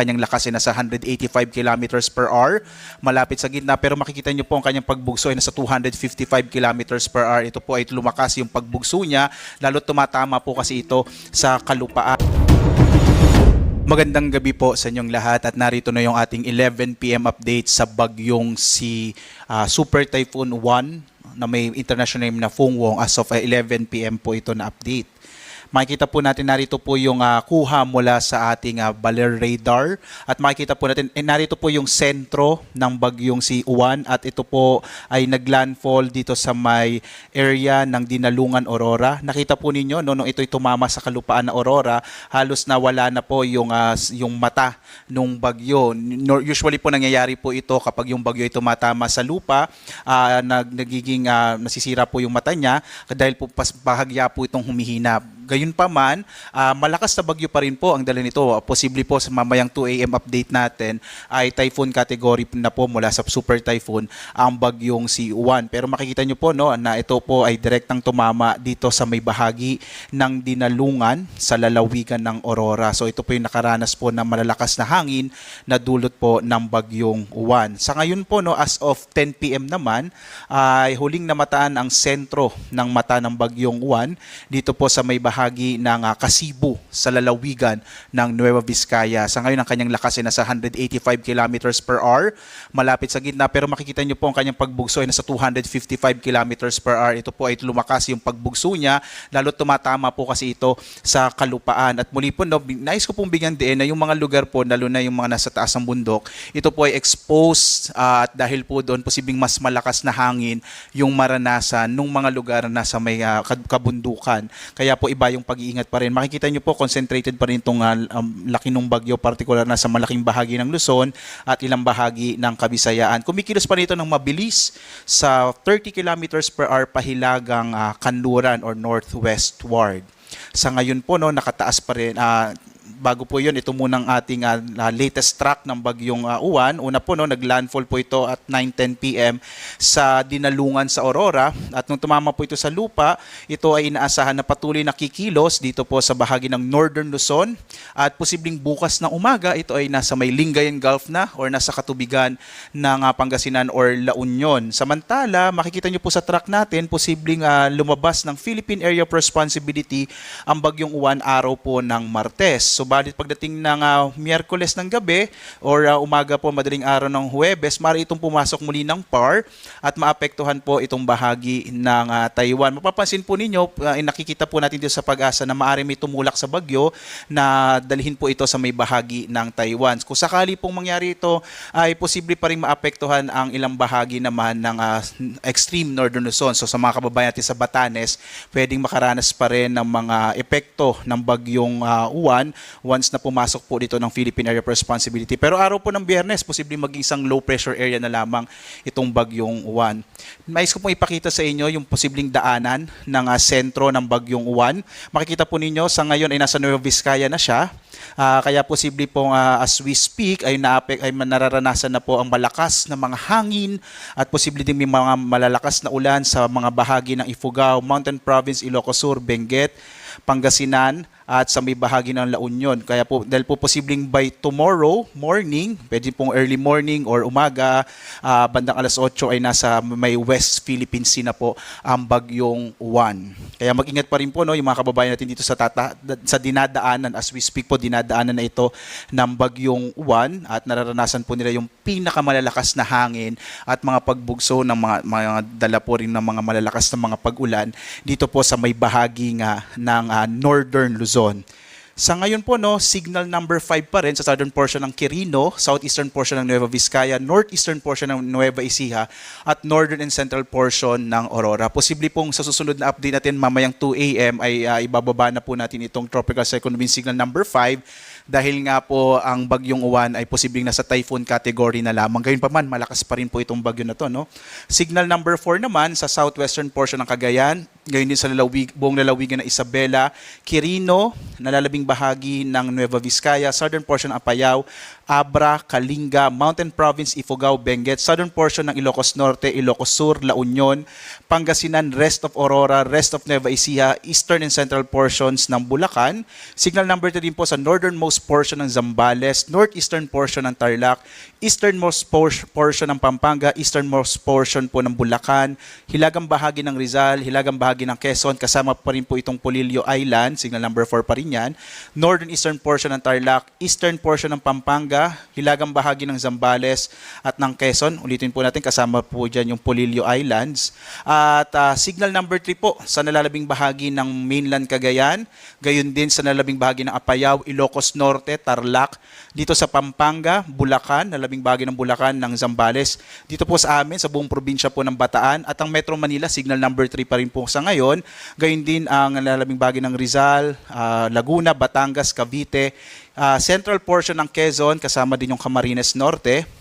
kanyang lakas ay nasa 185 kilometers per hour. Malapit sa gitna pero makikita niyo po ang kanyang pagbugso ay nasa 255 kilometers per hour. Ito po ay lumakas yung pagbugso niya lalo tumatama po kasi ito sa kalupaan. Magandang gabi po sa inyong lahat at narito na yung ating 11 PM update sa bagyong si ah, Super Typhoon 1 na may international name na Fung Wong as of ah, 11 PM po ito na update. Makikita po natin narito po yung ah, kuha mula sa ating ah, Baler radar at makikita po natin eh, narito po yung sentro ng bagyong si Uwan at ito po ay naglandfall dito sa may area ng Dinalungan Aurora. Nakita po ninyo no nung ito'y tumama sa kalupaan na Aurora, halos nawala na po yung s- yung mata nung bagyo. Usually po nangyayari po ito kapag yung bagyo ay tumatama sa lupa, ah, nag nagiging ah, nasisira po yung mata niya dahil po pas bahagya po itong humihina. Gayun pa man, ah, malakas na bagyo pa rin po ang dala nito. Posible po sa mamayang 2 AM update natin ay typhoon category na po mula sa super typhoon ang bagyong si Uwan. Pero makikita nyo po no, na ito po ay direktang tumama dito sa may bahagi ng dinalungan sa lalawigan ng Aurora. So ito po yung nakaranas po ng malalakas na hangin na dulot po ng bagyong Uwan. Sa ngayon po no, as of 10 PM naman ay huling namataan ang sentro ng mata ng bagyong Uwan dito po sa may bahagi ng ah, Kasibu sa lalawigan ng Nueva Vizcaya. Sa ngayon ang kanyang lakas ay nasa 185 kilometers per hour, malapit sa gitna pero makikita niyo po ang kanyang pagbugso ay nasa 255 kilometers per hour. Ito po ay lumakas yung pagbugso niya, lalo tumatama po kasi ito sa kalupaan. At muli po, no, nais ko pong bigyan din na yung mga lugar po, lalo na yung mga nasa taas ng bundok, ito po ay exposed ah, at dahil po doon posibleng mas malakas na hangin yung maranasan nung mga lugar na nasa may kad- kabundukan. Kaya po iba yung pag-iingat pa rin. Makikita niyo po concentrated pa rin itong ah, um, laki ng bagyo, particular na sa malaking bahagi ng Luzon at ilang bahagi ng Kabisayaan. Kumikilos pa rin ito ng mabilis sa 30 kilometers per hour pahilagang ah, kanluran or northwestward. Sa ngayon po no nakataas pa rin ah, bago po 'yon ito munang ating ah, latest track ng bagyong ah, Uwan. Una po no naglandfall po ito at 9:10 PM sa Dinalungan sa Aurora at nung tumama po ito sa lupa, ito ay inaasahan na patuloy na kikilos dito po sa bahagi ng Northern Luzon at posibleng bukas na umaga ito ay nasa may Lingayen Gulf na or nasa katubigan ng ah, Pangasinan or La Union. Samantala, makikita niyo po sa track natin posibleng ah, lumabas ng Philippine Area of Responsibility ang bagyong Uwan araw po ng Martes. Subalit pagdating ng ah, Miyerkules ng gabi or ah, umaga po madaling araw ng Huwebes, maaari itong pumasok muli ng PAR at maapektuhan po itong bahagi ng ah, Taiwan. Mapapansin po ninyo, ah, nakikita po natin dito sa pag-asa na maaari may tumulak sa bagyo na dalhin po ito sa may bahagi ng Taiwan. Kung sakali pong mangyari ito, ay posible pa rin maapektuhan ang ilang bahagi naman ng ah, extreme northern Luzon. So sa mga kababayan natin sa Batanes, pwedeng makaranas pa rin ng mga epekto ng bagyong ah, uwan once na pumasok po dito ng Philippine Area of Responsibility. Pero araw po ng biyernes, posibleng maging isang low pressure area na lamang itong bagyong uwan. Mais ko pong ipakita sa inyo yung posibleng daanan ng ah, sentro ng bagyong uwan. Makikita po ninyo, sa ngayon ay nasa Nueva Vizcaya na siya. Ah, kaya posible pong ah, as we speak ay naapek ay nararanasan na po ang malakas na mga hangin at posible din may mga malalakas na ulan sa mga bahagi ng Ifugao, Mountain Province, Ilocos Sur, Benguet, Pangasinan at sa may bahagi ng La Union. Kaya po dahil po posibleng by tomorrow morning, pwede pong early morning or umaga, ah, bandang alas 8 ay nasa may West Philippine Sea na po ang bagyong Juan. Kaya mag-ingat pa rin po no yung mga kababayan natin dito sa tata, sa dinadaanan as we speak po dinadaanan na ito ng bagyong Juan at nararanasan po nila yung pinakamalalakas na hangin at mga pagbugso ng mga, mga dala po rin ng mga malalakas na mga pag-ulan dito po sa may bahagi nga ng ah, northern Luzon. Sa ngayon po, no, signal number 5 pa rin sa southern portion ng Quirino, southeastern portion ng Nueva Vizcaya, northeastern portion ng Nueva Ecija, at northern and central portion ng Aurora. Posible pong sa susunod na update natin mamayang 2 a.m. ay ah, ibababa na po natin itong tropical cyclone wind signal number 5 dahil nga po ang bagyong uwan ay posibleng nasa typhoon category na lamang. Gayun pa man, malakas pa rin po itong bagyo na to. No? Signal number 4 naman sa southwestern portion ng Cagayan, gayon din sa lalawig, buong lalawigan ng Isabela, Quirino, nalalabing bahagi ng Nueva Vizcaya, southern portion ng Apayao, Abra, Kalinga, Mountain Province, Ifugao, Benguet, southern portion ng Ilocos Norte, Ilocos Sur, La Union, Pangasinan, rest of Aurora, rest of Nueva Ecija, eastern and central portions ng Bulacan. Signal number 3 din po sa northernmost portion ng Zambales, northeastern portion ng Tarlac, easternmost por- portion ng Pampanga, easternmost portion po ng Bulacan, hilagang bahagi ng Rizal, hilagang bahagi ng Quezon, kasama pa rin po itong Polillo Island, signal number 4 pa rin yan, northern eastern portion ng Tarlac, eastern portion ng Pampanga, hilagang bahagi ng Zambales at ng Quezon. Ulitin po natin, kasama po dyan yung Polillo Islands. At ah, signal number 3 po sa nalalabing bahagi ng mainland Cagayan, gayon din sa nalalabing bahagi ng Apayao, Ilocos Norte, Tarlac, dito sa Pampanga, Bulacan, nalalabing bahagi ng Bulacan, ng Zambales. Dito po sa amin, sa buong probinsya po ng Bataan. At ang Metro Manila, signal number 3 pa rin po sa ngayon. Gayon din ang nalalabing bahagi ng Rizal, ah, Laguna, Batangas, Cavite, ah, central portion ng Quezon, kasama din yung Camarines Norte.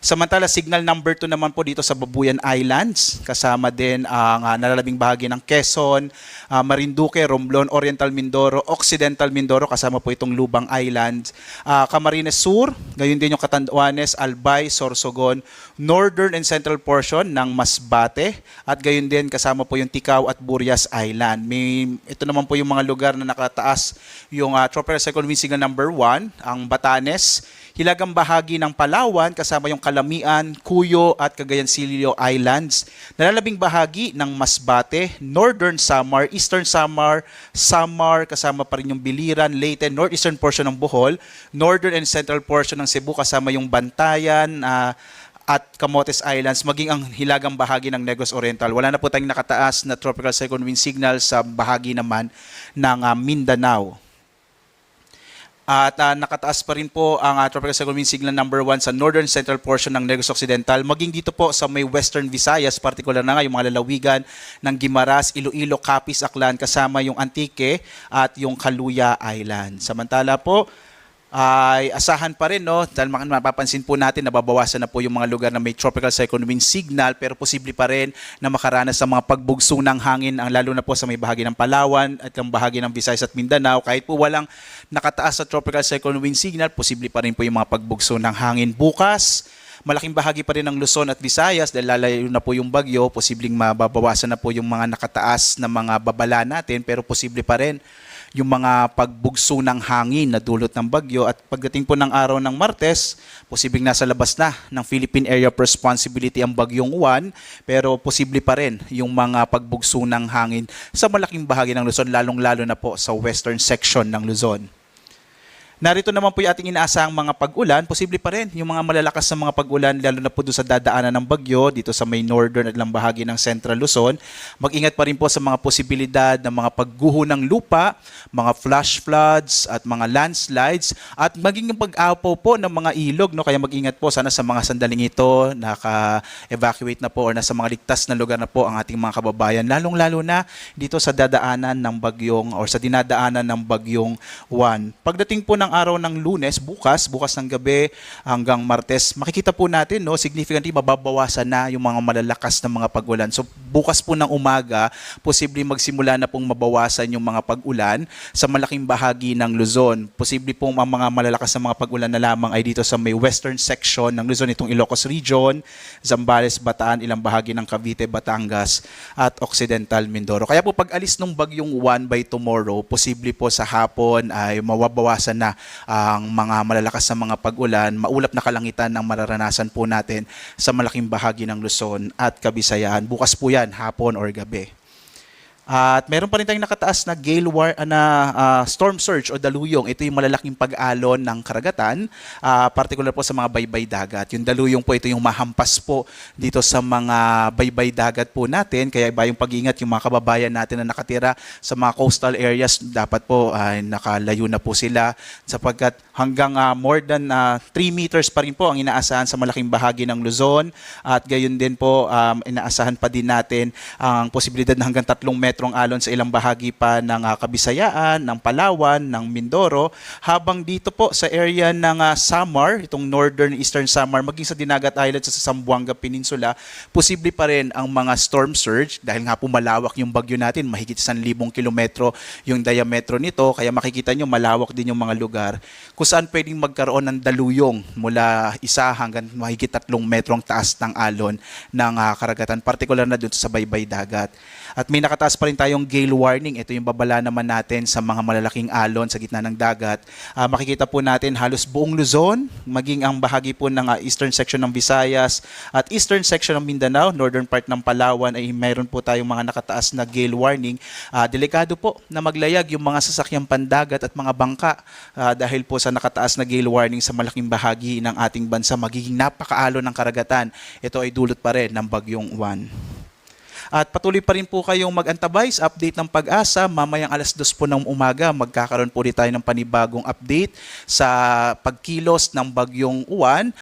Samantala, signal number 2 naman po dito sa Babuyan Islands. Kasama din ang ah, nalalabing bahagi ng Quezon, ah, Marinduque, Romblon, Oriental Mindoro, Occidental Mindoro, kasama po itong Lubang Islands. Ah, Camarines Sur, gayon din yung Catanduanes, Albay, Sorsogon, Northern and Central portion ng Masbate, at gayon din kasama po yung Ticao at Burias Island. May, ito naman po yung mga lugar na nakataas yung uh, tropical cyclone wind signal number 1, ang Batanes, hilagang bahagi ng Palawan kasama yung Kalamian, Cuyo at Cagayan Silio Islands. Nalalabing bahagi ng Masbate, Northern Samar, Eastern Samar, Samar kasama pa rin yung Biliran, Leyte, Northeastern portion ng Bohol, Northern and Central portion ng Cebu kasama yung Bantayan, ah, at Camotes Islands, maging ang hilagang bahagi ng Negros Oriental. Wala na po tayong nakataas na tropical cyclone wind signal sa bahagi naman ng ah, Mindanao. At ah, nakataas pa rin po ang ah, tropical cyclone signal number 1 sa northern central portion ng Negros Occidental, maging dito po sa may western Visayas, particular na nga yung mga lalawigan ng Gimaras, Iloilo, Capiz, Aklan, kasama yung Antique at yung Kaluya Island. Samantala po, ay asahan pa rin no? Dahil mapapansin po natin nababawasan na po yung mga lugar na may tropical cyclone wind signal pero posible pa rin na makaranas sa mga pagbugso ng hangin ang lalo na po sa may bahagi ng Palawan at ang bahagi ng Visayas at Mindanao. Kahit po walang nakataas sa tropical cyclone wind signal posible pa rin po yung mga pagbugso ng hangin. Bukas malaking bahagi pa rin ng Luzon at Visayas dahil lalayo na po yung bagyo, posibleng mababawasan na po yung mga nakataas na mga babala natin pero posible pa rin yung mga pagbugso ng hangin na dulot ng bagyo at pagdating po ng araw ng Martes, posibleng nasa labas na ng Philippine Area of Responsibility ang bagyong Juan, pero posible pa rin yung mga pagbugso ng hangin sa malaking bahagi ng Luzon, lalong-lalo na po sa western section ng Luzon. Narito naman po yung ating inaasahang mga pag-ulan. Posible pa rin yung mga malalakas na mga pag-ulan, lalo na po doon sa dadaanan ng bagyo, dito sa may northern at lang bahagi ng Central Luzon. Mag-ingat pa rin po sa mga posibilidad ng mga pagguho ng lupa, mga flash floods at mga landslides, at maging pag-apaw po ng mga ilog. No? Kaya mag-ingat po sana sa mga sandaling ito, naka-evacuate na po or nasa mga ligtas na lugar na po ang ating mga kababayan, lalong-lalo na dito sa dadaanan ng bagyong or sa dinadaanan ng bagyong Juan. Pagdating po ng araw ng lunes, bukas, bukas ng gabi hanggang martes, makikita po natin, no, significantly mababawasan na yung mga malalakas na mga pag-ulan. So bukas po ng umaga, posible magsimula na pong mabawasan yung mga pag-ulan sa malaking bahagi ng Luzon. Posible pong ang mga malalakas na mga pag-ulan na lamang ay dito sa may western section ng Luzon, itong Ilocos Region, Zambales, Bataan, ilang bahagi ng Cavite, Batangas, at Occidental Mindoro. Kaya po pag alis ng bagyong Juan by tomorrow, posible po sa hapon ay mawabawasan na ang mga malalakas na mga pag-ulan, maulap na kalangitan ang mararanasan po natin sa malaking bahagi ng Luzon at Kabisayan. Bukas po yan, hapon or gabi. At meron pa rin tayong nakataas na gale war ah, na ah, storm surge o daluyong. Ito yung malalaking pag-alon ng karagatan, ah, particular po sa mga baybay dagat. Yung daluyong po ito yung mahampas po dito sa mga baybay dagat po natin. Kaya iba yung pag-ingat yung mga kababayan natin na nakatira sa mga coastal areas, dapat po ay nakalayo na po sila sapagkat hanggang ah, more than 3 meters pa rin po ang inaasahan sa malaking bahagi ng Luzon at gayon din po um, inaasahan pa din natin ang posibilidad na hanggang 3 metrong alon sa ilang bahagi pa ng ah, Kabisayaan, ng Palawan, ng Mindoro. Habang dito po sa area ng ah, Samar, itong northern eastern Samar maging sa Dinagat Island sa Zamboanga Peninsula, posible pa rin ang mga storm surge. Dahil nga po malawak yung bagyo natin, mahigit 1,000 kilometro yung diametro nito, kaya makikita nyo malawak din yung mga lugar kung saan pwedeng magkaroon ng daluyong mula isa hanggang mahigit tatlong metrong taas ng alon ng ah, karagatan, particular na dun sa baybay dagat. At may nakataas pa rin rin tayong gale warning. Ito yung babala naman natin sa mga malalaking alon sa gitna ng dagat. Ah, makikita po natin halos buong Luzon, maging ang bahagi po ng ah, eastern section ng Visayas at eastern section ng Mindanao, northern part ng Palawan ay mayroon po tayong mga nakataas na gale warning. Ah, delikado po na maglayag yung mga sasakyang pandagat at mga bangka ah, dahil po sa nakataas na gale warning sa malaking bahagi ng ating bansa magiging napakaalo ng karagatan. Ito ay dulot pa rin ng bagyong Juan. At patuloy pa rin po kayong mag-antabay sa update ng pag-asa. Mamayang alas dos po ng umaga, magkakaroon po ulit tayo ng panibagong update sa pagkilos ng bagyong Uwan